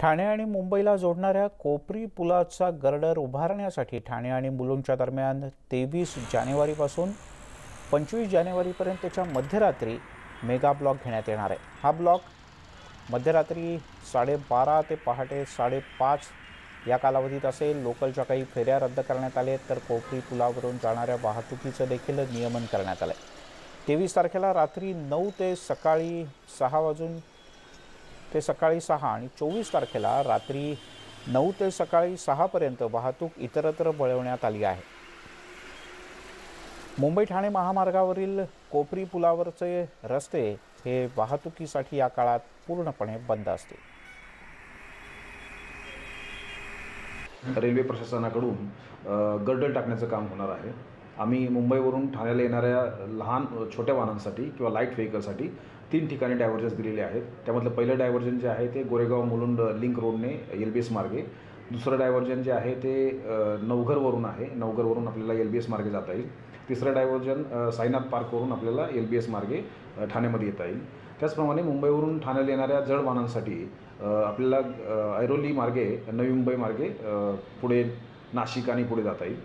ठाणे आणि मुंबईला जोडणाऱ्या कोपरी पुलाचा गर्डर उभारण्यासाठी ठाणे आणि मुलुंडच्या दरम्यान तेवीस जानेवारीपासून पंचवीस जानेवारीपर्यंतच्या मध्यरात्री मेगा ब्लॉक घेण्यात येणार आहे. हा ब्लॉक मध्यरात्री साडेबारा ते पहाटे साडेपाच या कालावधीत असेल. लोकलच्या काही फेऱ्या रद्द करण्यात आल्या आहेत तर कोपरी पुलावरून जाणाऱ्या वाहतुकीचं देखील नियमन करण्यात आलं आहे तेवीस तारखेला रात्री नऊ ते सकाळी सहा वाजून ते सकाळी सहा आणि चोवीस तारखेला रात्री नऊ ते सकाळी सहापर्यंत वाहतूक इतरत्र वळवण्यात आली आहे. मुंबई ठाणे महामार्गावरील कोपरी पुलावरचे रस्ते हे वाहतुकीसाठी या काळात पूर्णपणे बंद असतील. रेल्वे प्रशासनाकडून गर्डर टाकण्याचं काम होणार आहे. आम्ही मुंबईवरून ठाण्याला येणाऱ्या लहान छोट्या वाहनांसाठी किंवा लाइट व्हेकलसाठी तीन ठिकाणी डायव्हर्जन्स दिलेले आहेत. त्यामधलं पहिलं डायव्हर्जन जे आहे ते गोरेगाव मुलुंड लिंक रोडने एल बी एस मार्गे. दुसरं डायव्हर्जन जे आहे ते नवघरवरून आहे. नवघरवरून आपल्याला एल बी एस मार्गे जाता येईल. तिसरं डायव्हर्जन साईनाथ पार्कवरून आपल्याला एल बी एस मार्गे ठाण्यामध्ये येता येईल. त्याचप्रमाणे मुंबईवरून ठाण्याला येणाऱ्या जड वाहनांसाठी आपल्याला ऐरोली मार्गे नवी मुंबई मार्गे पुढे नाशिक आणि पुढे जाता येईल.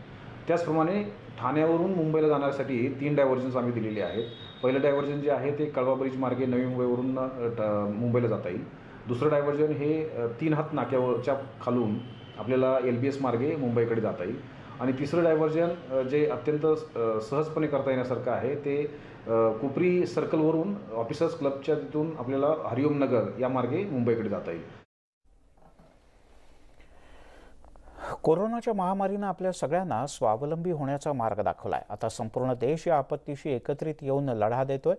त्याचप्रमाणे ठाण्यावरून मुंबईला जाण्यासाठी तीन डायव्हर्जन्स आम्ही दिलेले आहेत. पहिलं डायव्हर्जन जे आहे ते कळवा ब्रिज मार्गे नवी मुंबईवरून ट- मुंबईला जाता येईल. दुसरं डायव्हर्जन हे तीन हात नाक्यावरच्या खालून आपल्याला एल बी एस मार्गे मुंबईकडे जाता येईल. आणि तिसरं डायव्हर्जन जे अत्यंत सहजपणे करता येण्यासारखं आहे ते कुपरी सर्कलवरून ऑफिसर्स क्लबच्या तिथून आपल्याला हरिओम नगर या मार्गे मुंबईकडे जाता येईल. कोरोनाच्या महामारीनं आपल्या सगळ्यांना स्वावलंबी होण्याचा मार्ग दाखवला आहे आता संपूर्ण देश या आपत्तीशी एकत्रित येऊन लढा देतोय.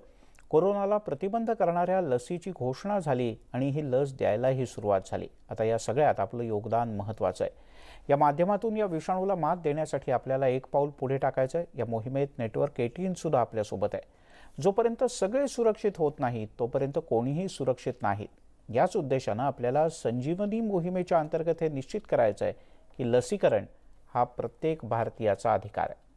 कोरोनाला प्रतिबंध करणाऱ्या लसीची घोषणा झाली आणि ही लस द्यायलाही सुरुवात झाली. आता या सगळ्यात आपलं योगदान महत्त्वाचं आहे. या माध्यमातून या विषाणूला मात देण्यासाठी आपल्याला एक पाऊल पुढे टाकायचं आहे या मोहिमेत नेटवर्क एटीन सुद्धा आपल्यासोबत आहे. जोपर्यंत सगळे सुरक्षित होत नाहीत तोपर्यंत कोणीही सुरक्षित नाहीत. याच उद्देशानं आपल्याला संजीवनी मोहिमेच्या अंतर्गत हे निश्चित करायचं आहे की लसीकरण हा प्रत्येक भारतीयाचा अधिकार आहे.